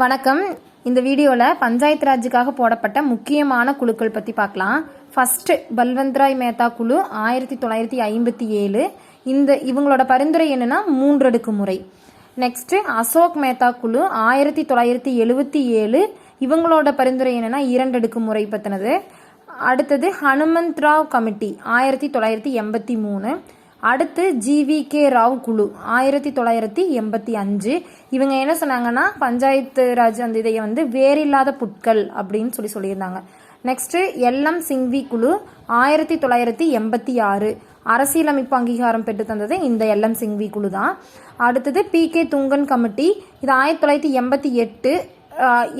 வணக்கம். இந்த வீடியோவில் பஞ்சாயத்து ராஜுக்காக போடப்பட்ட முக்கியமான குழுக்கள் பற்றி பார்க்கலாம் ஃபஸ்ட்டு பல்வந்த்ராய் மேத்தா குழு ஆயிரத்தி தொள்ளாயிரத்தி ஐம்பத்தி ஏழு. இந்த இவங்களோட பரிந்துரை என்னென்னா மூன்றடுக்கு முறை. நெக்ஸ்ட்டு அசோக் மேத்தா குழு ஆயிரத்தி தொள்ளாயிரத்தி எழுபத்தி ஏழு. இவங்களோட பரிந்துரை என்னென்னா இரண்டடுக்கு முறை பற்றினது அடுத்தது ஹனுமந்த் ராவ் கமிட்டி ஆயிரத்தி தொள்ளாயிரத்தி எண்பத்தி மூணு. அடுத்து ஜிவி கே ராவ் குழு ஆயிரத்தி தொள்ளாயிரத்தி எண்பத்தி அஞ்சு. இவங்க என்ன சொன்னாங்கன்னா பஞ்சாயத்து ராஜ் அந்த இதை வந்து வேறில்லாத புட்கள் அப்படின்னு சொல்லி சொல்லியிருந்தாங்க. நெக்ஸ்ட்டு எல்எம் சிங்வி குழு ஆயிரத்தி தொள்ளாயிரத்தி எண்பத்தி ஆறு. அரசியலமைப்பு அங்கீகாரம் பெற்று தந்தது இந்த எல்எம் சிங்வி குழு தான். அடுத்தது பி கே துங்கன் கமிட்டி இது ஆயிரத்தி தொள்ளாயிரத்தி எண்பத்தி எட்டு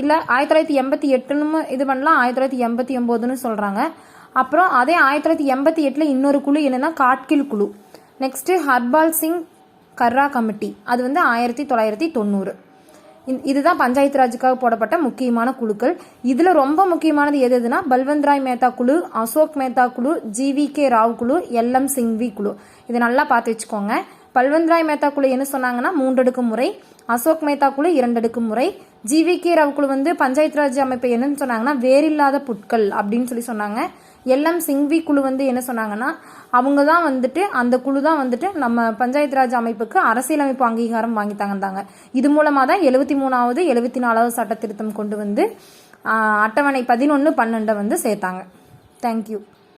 இல்லை ஆயிரத்தி தொள்ளாயிரத்தி எண்பத்தி எட்டுன்னு இது பண்ணலாம் ஆயிரத்தி தொள்ளாயிரத்தி எண்பத்தி ஒம்போதுன்னு சொல்கிறாங்க அப்புறம் அதே ஆயிரத்தி தொள்ளாயிரத்தி எண்பத்தி எட்டில் இன்னொரு குழு என்னென்னா காட்கில் குழு. நெக்ஸ்ட்டு ஹர்பால் சிங் கர்ரா கமிட்டி அது வந்து ஆயிரத்தி தொள்ளாயிரத்தி தொண்ணூறு. இதுதான் பஞ்சாயத்து ராஜுக்காக போடப்பட்ட முக்கியமான குழுக்கள். இதில் ரொம்ப முக்கியமானது எது எதுனா பல்வந்த் ராய் மேத்தா குழு அசோக் மேத்தா குழு ஜிவி கே ராவ் குழு எல் எம் சிங்வி குழு. இதை நல்லா பார்த்து வச்சுக்கோங்க. பல்வந்த் ராய் மேத்தா குழு என்ன சொன்னாங்கன்னா மூன்றடுக்கு முறை அசோக் மேத்தா குழு இரண்டடுக்கு முறை ஜிவி கே ராவ் குழு வந்து பஞ்சாயத்து ராஜ் அமைப்பு என்னன்னு சொன்னாங்கன்னா வேறில்லாத புட்கள் அப்படின்னு சொல்லி சொன்னாங்க. எல்எம் சிங்வி குழு வந்து என்ன சொன்னாங்கன்னா அவங்க தான் வந்துட்டு அந்த குழு தான் வந்துட்டு நம்ம பஞ்சாயத்து ராஜ் அமைப்புக்கு அரசியலமைப்பு அங்கீகாரம் வாங்கி தந்தாங்க. இது மூலமாக தான் எழுபத்தி மூணாவது எழுபத்தி நாலாவது சட்ட திருத்தம் கொண்டு வந்து அட்டவணை பதினொன்று பன்னெண்டை வந்து சேர்த்தாங்க. தேங்க்யூ